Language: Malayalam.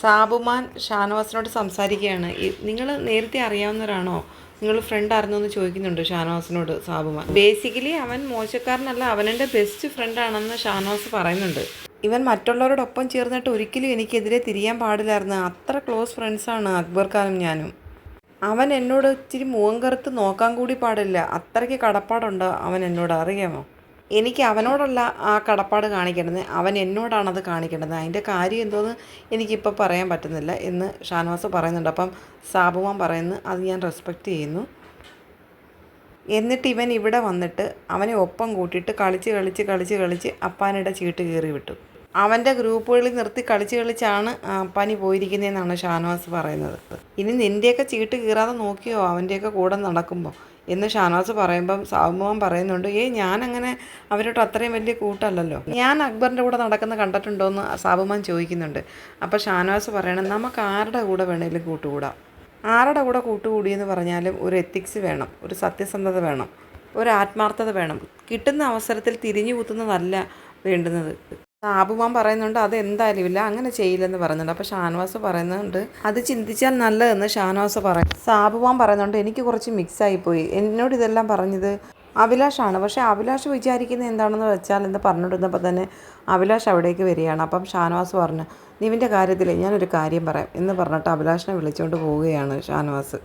സാബുമാൻ ഷാനവാസിനോട് സംസാരിക്കുകയാണ്. നിങ്ങൾ നേരത്തെ അറിയാവുന്നവരാണോ? നിങ്ങൾ ഫ്രണ്ട് ആയിരുന്നോ എന്ന് ചോദിക്കുന്നുണ്ട് ഷാനവാസിനോട് സാബുമാൻ. ബേസിക്കലി അവൻ മോശക്കാരനല്ല അവനെന്റെ ബെസ്റ്റ് ഫ്രണ്ടാണെന്ന് ഷാനവാസ് പറയുന്നുണ്ട്. ഇവൻ മറ്റുള്ളവരോടൊപ്പം ചേർന്നിട്ട് ഒരിക്കലും എനിക്കെതിരെ തിരിയാൻ പാടില്ലായിരുന്നു. അത്ര ക്ലോസ് ഫ്രണ്ട്സാണ് അക്ബർ ഖാനും ഞാനും. അവൻ എന്നോട് ഇച്ചിരി മുഖം കറുത്ത് നോക്കാൻ കൂടി പാടില്ല. അത്രയ്ക്ക് കടപ്പാടുണ്ട് അവൻ എന്നോട്. അറിയാമോ? എനിക്ക് അവനോടല്ല ആ കടപ്പാട് കാണിക്കേണ്ടത് അവൻ എന്നോടാണത് കാണിക്കേണ്ടത്. അതിന്റെ കാര്യം എന്തോന്ന് എനിക്കിപ്പോൾ പറയാൻ പറ്റുന്നില്ല എന്ന് ഷാനവാസ് പറയുന്നുണ്ട്. അപ്പം സാബുമാൻ പറയുന്നു അത് ഞാൻ റെസ്പെക്റ്റ് ചെയ്യുന്നു. എന്നിട്ട് ഇവൻ ഇവിടെ വന്നിട്ട് അവനെ ഒപ്പം കൂട്ടിയിട്ട് കളിച്ച് കളിച്ച് കളിച്ച് കളിച്ച് അപ്പാനിടെ ചീട്ട് കീറി വിട്ടു. അവന്റെ ഗ്രൂപ്പുകളിൽ നിർത്തി കളിച്ച് കളിച്ചാണ് പനി പോയിരിക്കുന്നതെന്നാണ് ഷാനവാസ് പറയുന്നത്. ഇനി നിന്റെയൊക്കെ ചീട്ട് കീറാതെ നോക്കിയോ അവന്റെയൊക്കെ കൂടെ നടക്കുമ്പോൾ എന്ന് ഷാനവാസ് പറയുമ്പം സാബുമാൻ പറയുന്നുണ്ട് ഏയ് ഞാനങ്ങനെ അവരോട് അത്രയും വലിയ കൂട്ടല്ലല്ലോ. ഞാൻ അക്ബറിന്റെ കൂടെ നടക്കുന്ന കണ്ടിട്ടുണ്ടോ എന്ന് സാബുമാൻ ചോദിക്കുന്നുണ്ട്. അപ്പോൾ ഷാനവാസ് പറയണം നമുക്ക് ആരുടെ കൂടെ വേണേലും കൂട്ടുകൂടാം. ആരുടെ കൂടെ കൂട്ടുകൂടിയെന്ന് പറഞ്ഞാലും ഒരു എത്തിക്സ് വേണം ഒരു സത്യസന്ധത വേണം ഒരു ആത്മാർത്ഥത വേണം. കിട്ടുന്ന അവസരത്തിൽ തിരിഞ്ഞു കുത്തുന്നതല്ല വേണ്ടുന്നത്. സാബുമാൻ പറയുന്നുണ്ട് അത് എന്തായാലും ഇല്ല അങ്ങനെ ചെയ്യില്ലെന്ന് പറയുന്നുണ്ട്. അപ്പോൾ ഷാനവാസ് പറയുന്നുണ്ട് അത് ചിന്തിച്ചാൽ നല്ലതെന്ന് ഷാനവാസ് പറയും. സാബുമാൻ പറയുന്നുണ്ട് എനിക്ക് കുറച്ച് മിക്സ് പോയി എന്നോട് ഇതെല്ലാം പറഞ്ഞത് അഭിലാഷാണ് പക്ഷേ അഭിലാഷ് വിചാരിക്കുന്നത് എന്താണെന്ന് വെച്ചാൽ എന്ന് പറഞ്ഞുകൊണ്ടിരുന്നപ്പോൾ തന്നെ അഭിലാഷ് അവിടേക്ക് വരികയാണ്. അപ്പം ഷാനവാസ് പറഞ്ഞു നിവിന്റെ കാര്യത്തിൽ ഞാനൊരു കാര്യം പറയാം എന്ന് പറഞ്ഞിട്ട് അഭിലാഷിനെ വിളിച്ചുകൊണ്ട് പോവുകയാണ് ഷാനവാസ്.